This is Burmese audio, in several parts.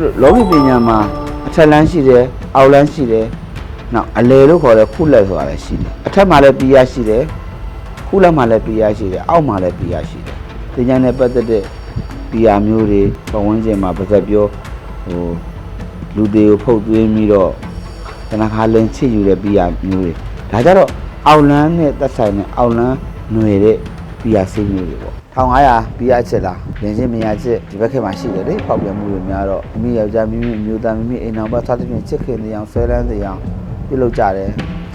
ဆိုတော့လောကီပညာမှာအထက်လန်းရှိတယ်အောက်လန်းရှိတယ်နောက်အလယ်လို့ခေါ်တဲ့ခုလက်ဆိုတာလည်းရှိတယ်အထက်မှာလည်းပီယာရှိတယ်ခုလက်မှာလည်းပီယာရှိတယ်အောက်မှာလည်းပီယာရှိတယ်ပညာနဲ့ပတ်သက်တဲ့ပီယာမျိုးတွေပတ်ဝန်းကျင်မှာပါဇက်ပြောဟိုလူတွေကိုဖုတ်သွင်းပြီးတော့တနခါလင်းချစ်ယူတဲ့ပီယာမျိုးတွေဒါကြတော့အောက်လန်းနဲ့သက်ဆိုင်တဲ့အောက်လန်းຫນွေတဲ့ ပီယာစိတ်မျိုးတွေပေါ့1500ပီယာချစ်လားလင်းချင်းမယာချစ်ဒီဘက်ခေတ်မှာရှိတယ်လေဖောက်ပြန်မှုတွေများတော့မိမိယောက်ျားမိမိအမျိုးသားမိမိအိမ်တော်ဘက်သားသဖြင့်ချစ်ခင်တဲ့အောင်ဆွဲလန်းတဲ့အောင်ပြုလုပ်ကြတယ်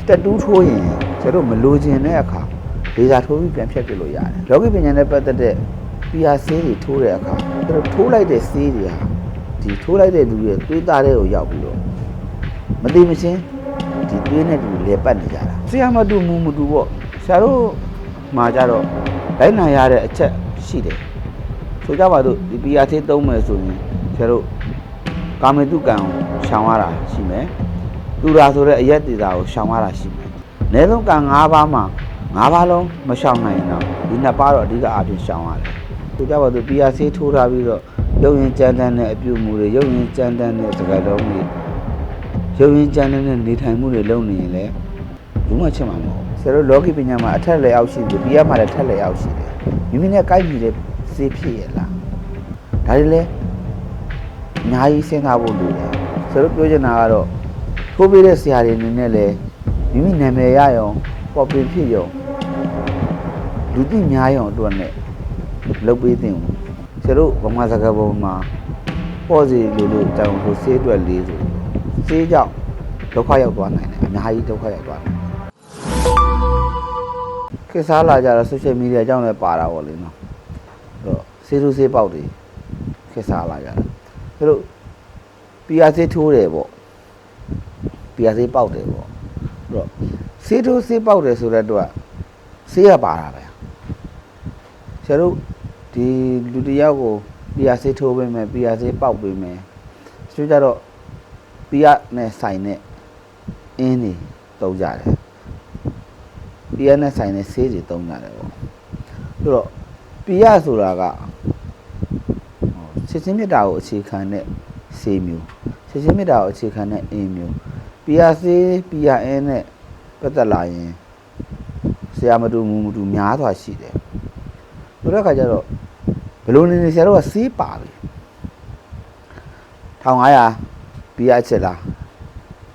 တက်တူးထိုးရင်ကျတို့မလိုချင်တဲ့အခါဒေတာထိုးပြီးပြန်ဖြတ်ပြလို့ရတယ်လောကီပညာနဲ့ပတ်သက်တဲ့ပီယာဆေးတွေထိုးတဲ့အခါကျတို့ထိုးလိုက်တဲ့ဆေးတွေဟာဒီထိုးလိုက်တဲ့လူရဲ့သွေးသားတွေကိုရောက်ပြီးတော့မသိမချင်းဒီသွေးနဲ့တူလေပတ်နေကြတာဆရာမတူမူမတူပေါ့ဆရာတို့မှာကြတော့ လိုက်နိုင်ရတဲ့အချက်ရှိတယ်ဆိုကြပါစို့ဒီပီယာဆေးသုံးမယ်ဆိုရင်ဆရာတို့ကာမေတုကံကိုရှောင်ရတာရှိမယ်တူရာဆိုတဲ့အရက်တေတာကိုရှောင်ရတာရှိမယ်အနည်းဆုံးကံ၅ပါးမှာ၅ပါးလုံးမရှောင်နိုင်ရင်တော့ဒီနှစ်ပါးတော့အဓိကအားဖြင့်ရှောင်ရတယ်ဆိုကြပါစို့ပီယာဆေးထိုးထားပြီးတော့ရုပ်ရင်ကြမ်းတမ်းတဲ့အပြုအမူတွေရုပ်ရင်ကြမ်းတမ်းတဲ့စကားလုံးတွေရုပ်ရင်ကြမ်းတမ်းတဲ့နေထိုင်မှုတွေလုပ်နေရင်လည်း ဘူးမှချစ်မှာမဟုတ်ဘူးဆရာတို့လောကီပညာမှာအထက်လည်းအောက်ရှိတယ်ပီယာမှာလည်းထက်လည်းအောက်ရှိတယ်မိမိနဲ့ကိုက်ညီတဲ့စေဖြစ်ရလားဒါတွေလည်းအများကြီးစဉ်းစားဖို့လိုတယ်ဆရာတို့ပြောချင်တာကတော့ထိုးပေးတဲ့ဆရာတွေအနေနဲ့လည်းမိမိနာမည်ရရောပေါ်ပင်ဖြစ်ရောလူသိများရောအတွက်နဲ့လုပ်ပေးသင့်ဘူးဆရာတို့ဗမာစကားပုံမှာပေါ့စီလိုလိုတောင်ဆိုဆေးအတွက်လေးဆိုဆေးကြောင့်ဒုက္ခရောက်သွားနိုင်တယ်အများကြီးဒုက္ခရောက်သွားနိုင်တယ် ခေတ်စားလာကြတော့ social media အကြောင်းလည်းပါတာပေါ့လေနော်အဲ့တော့ဆေးသူဆေးပေါက်တွေခေတ်စားလာကြတယ်သူတို့ PR ဆေးထိုးတယ်ပေါ့ PR ဆေးပေါက်တယ်ပေါ့အဲ့တော့ဆေးထိုးဆေးပေါက်တယ်ဆိုတဲ့တော့ဆေးရပါတာပဲဆရာတို့ဒီလူတစ်ယောက်ကို PR ဆေးထိုးပေးမယ် PR ဆေးပေါက်ပေးမယ်ဆိုကြတော့ PR နဲ့ဆိုင်နဲ့အင်းနေတုံးကြတယ် PR နဲ့ဆိုင်နဲ့ဆေးတွေတုံးကြတယ်ပေါ့ဆိုတော့ PR ဆိုတာကဟိုချက်ချင်းမြတ်တာကိုအခြေခံတဲ့ဆေးမျိုးချက်ချင်းမြတ်တာကိုအခြေခံတဲ့အင်းမျိုး PR ဆေး PRN နဲ့ပတ်သက်လာရင်ဆရာမတူမူမတူများစွာရှိတယ်ဆိုတဲ့အခါကျတော့ဘယ်လိုနေနေဆရာတို့ကဆေးပါပြီ1500 PR ချက်လား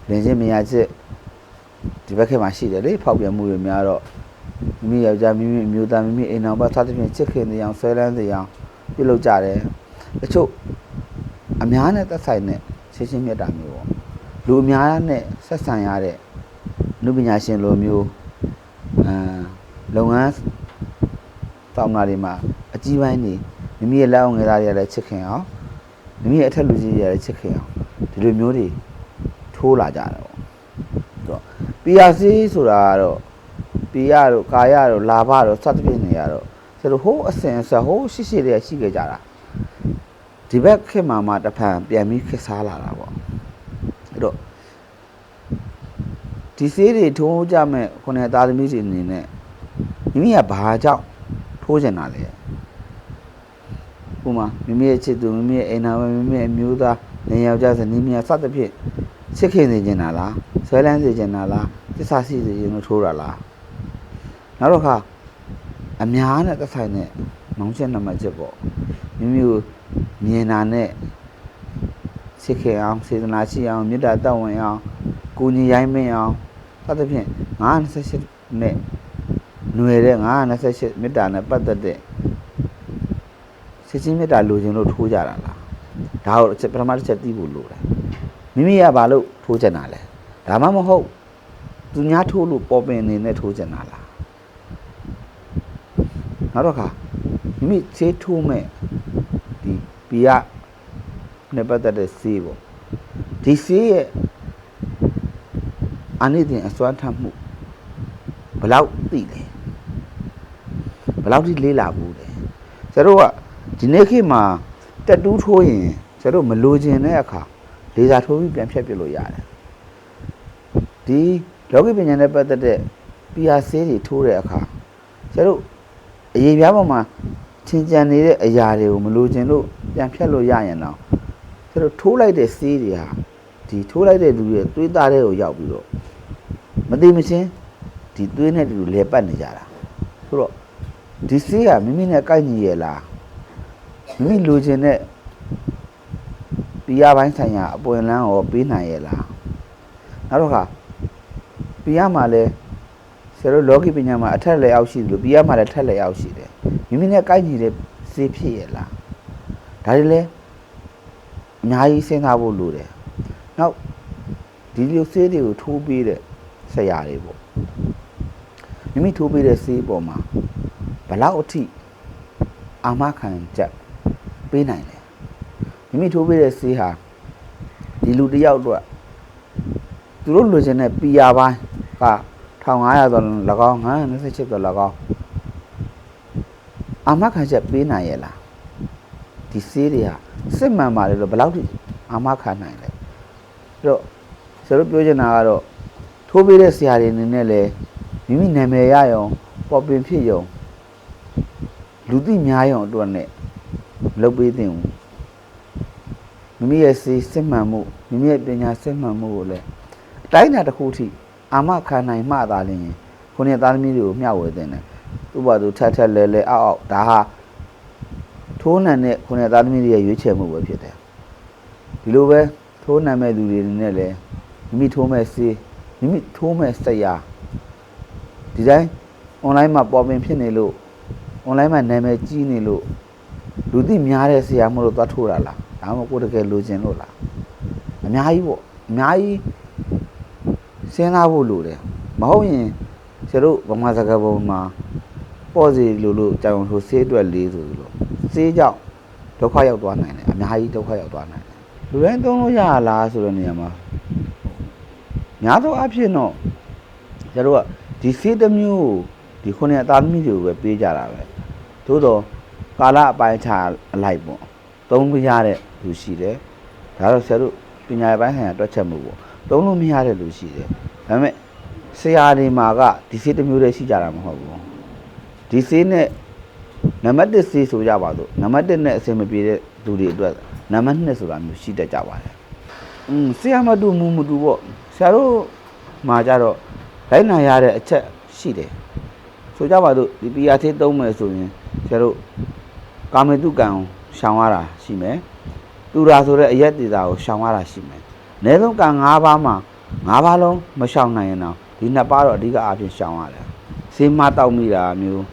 လင်းချင်းမရချက် ဒီဘက်ခေတ်မှာရှိတယ်လေဖောက်ပြန်မှုတွေများတော့မိမိယောက်ျားမိမိအမျိုးသားမိမိအိမ်တော်ဘက်သားသဖြင့်ချစ်ခင်တဲ့အောင်ဆွဲလန်းတဲ့အောင်ပြုလုပ်ကြတယ်တချို့အများနဲ့သက်ဆိုင်တဲ့ချင်းချင်းမြတ်တာမျိုးပေါ့လူအများနဲ့ဆက်ဆံရတဲ့နုပညာရှင်လိုမျိုးအာလုပ်ငန်းတောင်းတာတွေမှာအကြီးပိုင်းနေမိမိရဲ့လက်အောင်ငယ်သားတွေကလည်းချစ်ခင်အောင်မိမိရဲ့အထက်လူကြီးတွေကလည်းချစ်ခင်အောင်ဒီလိုမျိုးတွေထိုးလာကြတယ်ပေါ့ဆိုတော့ PRC ဆိုတာကတော့ปีရတို့ကာရတို့လာဘတို့စသဖြင့်နေရတော့ကျတို့ဟိုးအစင်အဆက်ဟိုးရှိရှိလေးရှိခဲ့ကြတာဒီဘက်ခေတ်မှာမှတစ်ဖန်ပြန်ပြီးခက်စားလာတာပေါ့အဲ့တော့ဒီဆေးတွေထိုးကြမဲ့ခုနကသားသမီးတွေအနေနဲ့မိမိကဘာကြောင့်ထိုးချင်တာလဲဥမာမိမိရဲ့ချစ်သူမိမိရဲ့အိမ်နာမမိမိရဲ့အမျိုးသားနေယောက်ျားဇနီးမြတ်စသဖြင့် ချစ်ခင်နေကြတာလားဆွဲလန်းစေချင်တာလားသစ္စာရှိစေချင်လို့ထိုးတာလားနောက်တော့ခါအများနဲ့သက်ဆိုင်တဲ့မောင်ချက်နံပါတ်ချက်ပေါ့မိမိကိုမြင်တာနဲ့ချစ်ခင်အောင်စေတနာရှိအောင်မေတ္တာတောင်းဝင်အောင်ကိုညီရိုင်းမင်းအောင်စသဖြင့်928နဲ့ຫນွေတဲ့928မေတ္တာနဲ့ပတ်သက်တဲ့စစ်ချင်းမေတ္တာလိုချင်လို့ထိုးကြတာလားဒါကိုအချက်ပထမတစ်ချက်သိဖို့လိုတယ် မိမိကဘာလို့ထိုးချင်တာလဲဒါမှမဟုတ်သူများထိုးလို့ပေါ်ပင်နေနဲ့ထိုးချင်တာလားနောက်တော့ခါမိမိဈေးထိုးမဲ့ဒီပီရနဲ့ပတ်သက်တဲ့ဈေးပေါ့ဒီဈေးရဲ့အနိတင်အစွမ်းထမှုဘယ်လောက်သိလဲဘယ်လောက်ထိလေးလာဘူးလဲကျတို့ကဒီနေ့ခေတ်မှာတက်တူးထိုးရင်ကျတို့မလိုချင်တဲ့အခါ လေသာထိုးပြီးပြန်ဖြတ်ပြလို့ရတယ်ဒီလောကီပညာနဲ့ပတ်သက်တဲ့ PR ဆေးတွေထိုးတဲ့အခါကျတို့အရေးပြားပေါ်မှာချင်းကြံနေတဲ့အရာတွေကိုမလိုချင်လို့ပြန်ဖြတ်လို့ရရင်တော့ကျဆိုတော့ထိုးလိုက်တဲ့ဆေးတွေဟာဒီထိုးလိုက်တဲ့လူရဲ့သွေးသားတွေကိုရောက်ပြီးတော့မသိမချင်းဒီသွေးနဲ့တူလဲပတ်နေကြတာဆိုတော့ဒီဆေးကမိမိနဲ့ကိုက်ညီရဲ့လားမိမိလိုချင်တဲ့ ပြရပိုင်းဆိုင်ရာအပွင့်လန်းကိုပေးနိုင်ရဲ့လားနောက်တော့ခါပြရမှာလဲဆရာတို့လောကီပညာမှာအထက်လည်းအောက်ရှိတယ်လို့ပြရမှာလည်းထက်လည်းအောက်ရှိတယ်မိမိနဲ့ကိုက်ညီတဲ့ဆေးဖြစ်ရဲ့လားဒါတွေလဲအများကြီးစဉ်းစားဖို့လိုတယ်နောက်ဒီလိုဆေးတွေကိုထိုးပေးတဲ့ဆရာတွေပေါ့မိမိထိုးပေးတဲ့ဆေးပေါ်မှာဘလောက်အထိအာမခံချက်ပေးနိုင်လဲ မိမိထိုးပေးတဲ့ဆေးဟာဒီလူတစ်ယောက်အတွက်သူတို့လိုချင်တဲ့ PR ပိုင်းက1500ဒေါ်လာ၎င်း928ဒေါ်လာ၎င်းအာမခံချက်ပေးနိုင်ရဲ့လားဒီဆေးတွေဟာစစ်မှန်ပါလေလို့ဘယ်လောက်ထိအာမခံနိုင်လဲအဲ့တော့ဆရာတို့ပြောချင်တာကတော့ထိုးပေးတဲ့ဆရာတွေအနေနဲ့လည်းမိမိနာမည်ရရုံပေါ်ပင်ဖြစ်ရုံလူသိများရုံအတွက်နဲ့မလုပ်ပေးသင့်ဘူး မိမိရဲ့စေစစ်မှန်မှုမိမိရဲ့ပညာစစ်မှန်မှုကိုလည်းအတိုင်းအတာတစ်ခုထိအာမခံနိုင်မှသာလျှင်ခုနှစ်သားသမီးတွေကိုမျှဝေသင့်တယ်သူ့ဘာသူထက်ထက်လဲလဲအောက်အောက်ဒါဟာထိုးနှံတဲ့ခုနှစ်သားသမီးတွေရဲ့ရွေးချယ်မှုပဲဖြစ်တယ်ဒီလိုပဲထိုးနှံမဲ့လူတွေနဲ့လည်းမိမိထိုးမဲ့စေမိမိထိုးမဲ့စရာဒီတိုင်း online မှာပေါ်ပင်ဖြစ်နေလို့ online မှာနာမည်ကြီးနေလို့လူသိများတဲ့ဆရာမလို့သွားထိုးတာလား ဒါမှမဟုတ်ကိုယ်တကယ်လိုချင်လို့လားအများကြီးပေါ့အများကြီးစဉ်းစားဖို့လိုတယ်မဟုတ်ရင်ဆရာတို့ဗမာစကားပုံမှာပေါ့စီလို့လို့ကြောင်ထိုးဆေးအတွက်လေးဆိုလို့ဆေးကြောင့်ဒုက္ခရောက်သွားနိုင်တယ်အများကြီးဒုက္ခရောက်သွားနိုင်တယ်လူတိုင်းသုံးလို့ရလားဆိုတဲ့နေရာမှာများသောအားဖြင့်တော့ဆရာတို့ကဒီဆေးတစ်မျိုးကိုဒီခုနှစ်အသားသမီးတွေကိုပဲပေးကြတာပဲသို့တော့ကာလအပိုင်းခြားအလိုက်ပေါ့ သုံးမရတဲ့လူရှိတယ်ဒါတော့ဆရာတို့ပညာရေးပိုင်းဆိုင်ရာတွက်ချက်မှုပေါ့သုံးလို့မရတဲ့လူရှိတယ်ဒါပေမဲ့ဆရာတွေမှာကဒီဆေးတစ်မျိုးတည်းရှိကြတာမဟုတ်ဘူးဒီဆေးနဲ့နံပါတ်1ဆေးဆိုကြပါစို့နံပါတ်1နဲ့အဆင်မပြေတဲ့လူတွေအတွက်နံပါတ်2ဆိုတာမျိုးရှိတတ်ကြပါတယ်อืมဆရာမတူမူမတူပေါ့ဆရာတို့မှာကြတော့လိုက်နာရတဲ့အချက်ရှိတယ်ဆိုကြပါစို့ဒီပီယာသေးသုံးမယ်ဆိုရင်ဆရာတို့ကာမေတုကံကို ရှောင်ရတာရှိမယ်တူရာဆိုတဲ့အရက်ဒေတာကိုရှောင်ရတာရှိမယ်အနည်းဆုံးကံ၅ပါးမှာ၅ပါးလုံးမရှောင်နိုင်ရင်တော့ဒီနှစ်ပါးတော့အဓိကအားဖြင့်ရှောင်ရတယ်ဆေးမတောက်မိတာမျိုး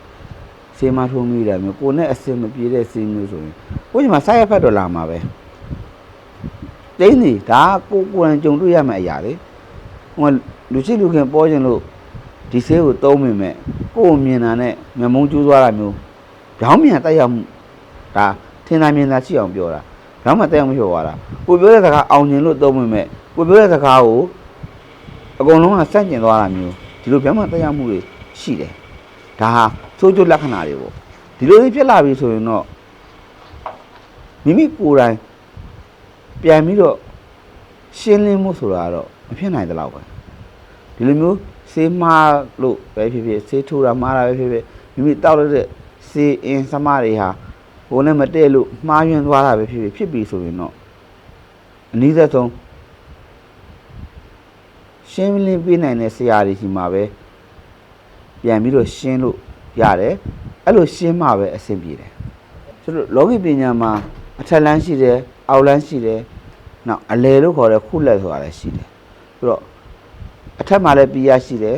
ဆေးမထိုးမိတာမျိုးကိုယ်နဲ့အစင်မပြေတဲ့ဆေးမျိုးဆိုရင်ကိုယ်ဒီမှာ side effect တော့လာမှာပဲတိန်းနေဒါကိုကိုယ်တိုင်ကြုံတွေ့ရမယ့်အရာလေဟိုလူချစ်လူခင်ပေါ်ခြင်းလို့ဒီဆေးကိုသုံးမိမဲ့ကိုယ်မြင်တာနဲ့မျက်မုံကျိုးသွားတာမျိုးကြောင်းမြန်တက်ရောက်မှုဒါ ထင်သာမြင်သာရှိအောင်ပြောတာကြောင်းမှတက်ရောက်မပြောသွားတာကိုပြောတဲ့စကားအောင်မြင်လို့သုံးမိမဲ့ကိုပြောတဲ့စကားကိုအကုန်လုံးကစန့်ကျင်သွားတာမျိုးဒီလိုပြောင်းမှတက်ရောက်မှုတွေရှိတယ်ဒါဟာဆိုးကျိုးလက္ခဏာတွေပေါ့ဒီလိုလေးဖြစ်လာပြီဆိုရင်တော့မိမိကိုယ်တိုင်ပြန်ပြီးတော့ရှင်းလင်းမှုဆိုတာကတော့မဖြစ်နိုင်တဲ့လောက်ပဲဒီလိုမျိုးဆေးမားလို့ပဲဖြစ်ဖြစ်ဆေးထိုးတာမှားတာပဲဖြစ်ဖြစ်မိမိတောက်ရတဲ့ဆေးအင်းစမတွေဟာ ဘိုးနဲ့မတည့်လို့မှားယွင်းသွားတာပဲဖြစ်ဖြစ်ဖြစ်ပြီဆိုရင်တော့အနည်းသက်ဆုံးရှင်းလင်းပေးနိုင်တဲ့ဆရာတွေရှိမှာပဲပြန်ပြီးတော့ရှင်းလို့ရတယ်အဲ့လိုရှင်းမှပဲအဆင်ပြေတယ်ဆိုတော့လောကီပညာမှာအထက်လန်းရှိတယ်အောက်လန်းရှိတယ်နောက်အလယ်လို့ခေါ်တဲ့ခုလက်ဆိုတာလည်းရှိတယ်ဆိုတော့အထက်မှာလည်းပီယာရှိတယ်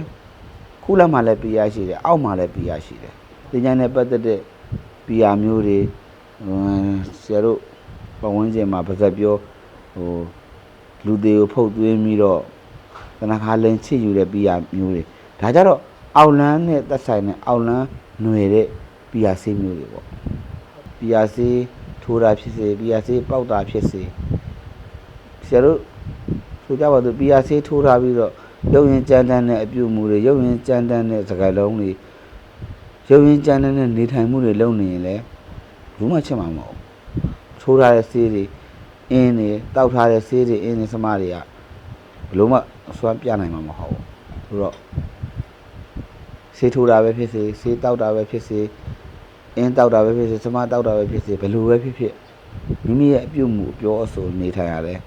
ခုလက်မှာလည်းပီယာရှိတယ်အောက်မှာလည်းပီယာရှိတယ်ပညာနဲ့ပတ်သက်တဲ့ပီယာမျိုးတွေဟို ဆရာတို့ပတ်ဝန်းကျင်မှာပါဇက်ပြောဟိုလူတွေကိုဖုတ်သွင်းပြီးတော့သနခါလင်းချစ်ယူတဲ့ပီယာမျိုးတွေဒါကြတော့အောက်လန်းနဲ့သက်ဆိုင်တဲ့အောက်လန်းຫນွေတဲ့ပီယာဆေးမျိုးတွေပေါ့ပီယာဆေးထိုးတာဖြစ်စေပီယာဆေးပေါက်တာဖြစ်စေဆရာတို့ဆိုကြပါစို့ပီယာဆေးထိုးထားပြီးတော့ရုပ်ရင်ကြမ်းတမ်းတဲ့အပြုအမူတွေရုပ်ရင်ကြမ်းတမ်းတဲ့စကားလုံးတွေရုပ်ရင်ကြမ်းတမ်းတဲ့နေထိုင်မှုတွေလုပ်နေရင်လည်း ဘူးမှချစ်မှာမဟုတ်ဘူးထိုးထားတဲ့ဆေးတွေအင်းတွေတောက်ထားတဲ့ဆေးတွေအင်းတွေစမတွေကဘယ်လို့မှအစွမ်းပြနိုင်မှာမဟုတ်ဘူးဆိုတော့ဆေးထိုးတာပဲဖြစ်စေဆေးတောက်တာပဲဖြစ်စေအင်းတောက်တာပဲဖြစ်စေစမတောက်တာပဲဖြစ်စေဘယ်လိုပဲဖြစ်ဖြစ်မိမိရဲ့အပြုတ်မှုအပြောအဆိုနေထိုင်ရတယ်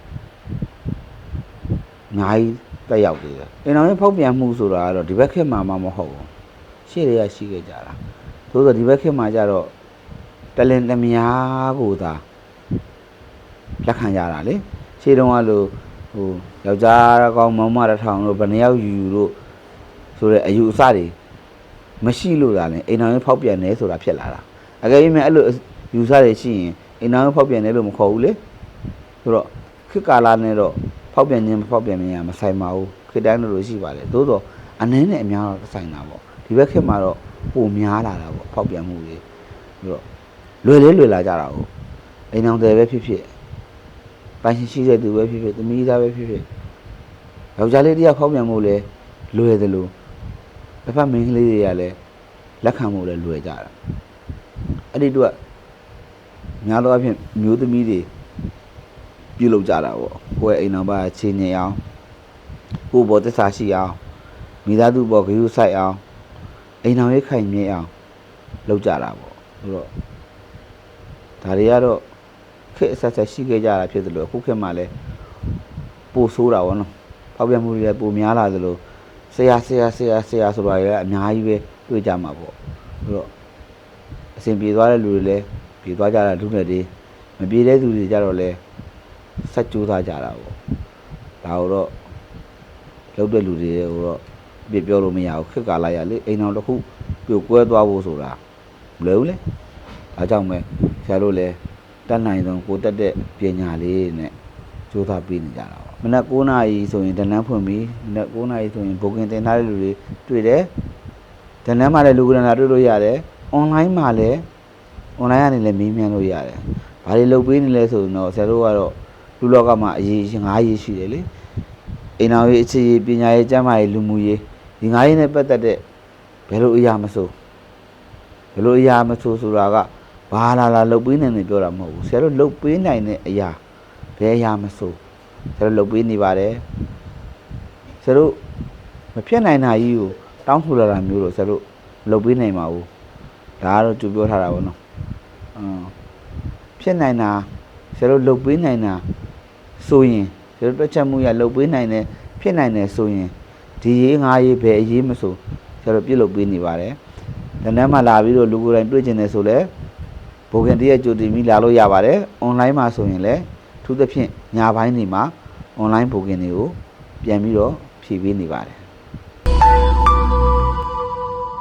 အများကြီးတက်ရောက်သေးတယ်အိမ်တော်ရဲ့ဖောက်ပြန်မှုဆိုတာကတော့ဒီဘက်ခေတ်မှာမှမဟုတ်ဘူးရှေ့တွေကရှိခဲ့ကြတာသို့သောဒီဘက်ခေတ်မှာကျတော့ တလင်တမယာကိုသာလက်ခံကြတာလေရှေ့တုန်းကလို့ဟိုယောက်ျားကောင်းမောင်မတစ်ထောင်တို့ဘယ်နှစ်ယောက်ယူယူတို့ဆိုတဲ့အယူအဆတွေမရှိလို့သာလဲအိမ်တော်ရဲ့ဖောက်ပြန်နေဆိုတာဖြစ်လာတာအကယ်၍မဲ့အဲ့လိုယူဆတွေရှိရင်အိမ်တော်ရဲ့ဖောက်ပြန်နေလို့မခေါ်ဘူးလေဆိုတော့ခေတ်ကာလနဲ့တော့ဖောက်ပြန်ခြင်းမဖောက်ပြန်ခြင်းကမဆိုင်ပါဘူးခေတ်တိုင်းလိုလိုရှိပါတယ်သို့တော့အနည်းနဲ့အများတော့ဆိုင်တာပေါ့ဒီဘက်ခေတ်မှာတော့ပုံများလာတာပေါ့ဖောက်ပြန်မှုတွေပြီးတော့ လွယ်လေးလွယ်လာကြတာဟုတ်အိမ်တော်တယ်ပဲဖြစ်ဖြစ်ပိုင်ရှင်ရှိတဲ့သူပဲဖြစ်ဖြစ်သမီးသားပဲဖြစ်ဖြစ်ယောက်ျားလေးတစ်ယောက်ဖောက်ပြန်မှုလဲလွယ်တယ်လို့တစ်ဖက်မိန်းကလေးတွေကလည်းလက်ခံမှုလဲလွယ်ကြတာအဲ့ဒီတော့များသောအားဖြင့်မျိုးသမီးတွေပြုလုပ်ကြတာပေါ့ကိုယ့်ရဲ့အိမ်တော်ဘာချင်းနေအောင်ကိုယ့်ဘောသစ္စာရှိအောင်မိသားစုဘောဂရုစိုက်အောင်အိမ်တော်ရေးခိုင်မြဲအောင်လုပ်ကြတာပေါ့ဆိုတော့ ဒါတွေကတော့ခက်အဆက်ဆက်ရှိခဲ့ကြတာဖြစ်သလိုအခုခေတ်မှာလည်းပိုဆိုးတာပေါ့နော်ဖောက်ပြန်မှုတွေလည်းပိုများလာသလိုဆရာဆရာဆရာဆရာဆိုတာတွေလည်းအများကြီးပဲတွေ့ကြမှာပေါ့ဆိုတော့အစဉ်ပြေသွားတဲ့လူတွေလည်းပြေသွားကြတာလူငယ်တွေမပြေတဲ့သူတွေကြတော့လည်းဆက်ကြိုးစားကြတာပေါ့ဒါတော့လုပ်တဲ့လူတွေကိုတော့ပြပြောလို့မရဘူးခက်ကာလာရလေအိမ်တော်တစ်ခုပြိုကွဲသွားဖို့ဆိုတာမလွယ်ဘူးလေဒါကြောင့်ပဲ ဆရာတို့လည်းတတ်နိုင်ဆုံးကိုတက်တဲ့ပညာလေးနဲ့ကြိုးစားပြီးနေကြတာပေါ့မနက်9နာရီဆိုရင်တနန်းဖွင့်ပြီးမနက်9နာရီဆိုရင်ဘုတ်ကင်တင်ထားတဲ့လူတွေတွေ့တယ်တနန်းမှာလည်းလူကရဏတွေ့လို့ရတယ်အွန်လိုင်းမှာလည်း online ကနေလည်းမေးမြန်းလို့ရတယ်။ဘာတွေလုပ်ပေးနေလဲဆိုရင်တော့ဆရာတို့ကတော့လူလောကမှာအရေး၅ရေးရှိတယ်လေ။အိမ်တော်ရေးအခြေရေးပညာရေးကျန်းမာရေးလူမှုရေးဒီ၅ရေးနဲ့ပတ်သက်တဲ့ဘယ်လိုအရာမဆိုဘယ်လိုအရာမဆိုဆိုတာက ဘာလာလာလုပ်ပေးနေတယ်ပြောတာမဟုတ်ဘူး။ဆရာတို့လုပ်ပေးနိုင်တဲ့အရာဘယ်အရာမဆိုဆရာတို့လုပ်ပေးနေပါတယ်။ဆရာတို့မဖြစ်နိုင်တာကြီးကိုတောင်းဆိုလာတာမျိုးတော့ဆရာတို့လုပ်ပေးနိုင်မှာဘူး။ဒါကတော့ကြိုပြောထားတာပေါ့နော်။အင်းဖြစ်နိုင်တာကျတို့လုတ်ပေးနိုင်တာဆိုရင်ကျတို့တွက်ချက်မှုရလုတ်ပေးနိုင်တယ်ဖြစ်နိုင်တယ်ဆိုရင်ဒီရေးငါးရေးပဲအရေးမဆိုကျတို့ပြုတ်လုတ်ပေးနေပါတယ်။ဒါနဲ့မှလာပြီးတော့လူကိုယ်တိုင်တွေ့ကျင်တယ်ဆိုလဲ ဘိုကင်တရက်ကြိုတင်ပြီးလာလို့ရပါတယ်။ online မှာဆိုရင်လည်းထူးသဖြင့်ညာပိုင်းနေမှာ online ဘိုကင်တွေကိုပြန်ပြီးတော့ဖြည့်ပေးနေပါတယ်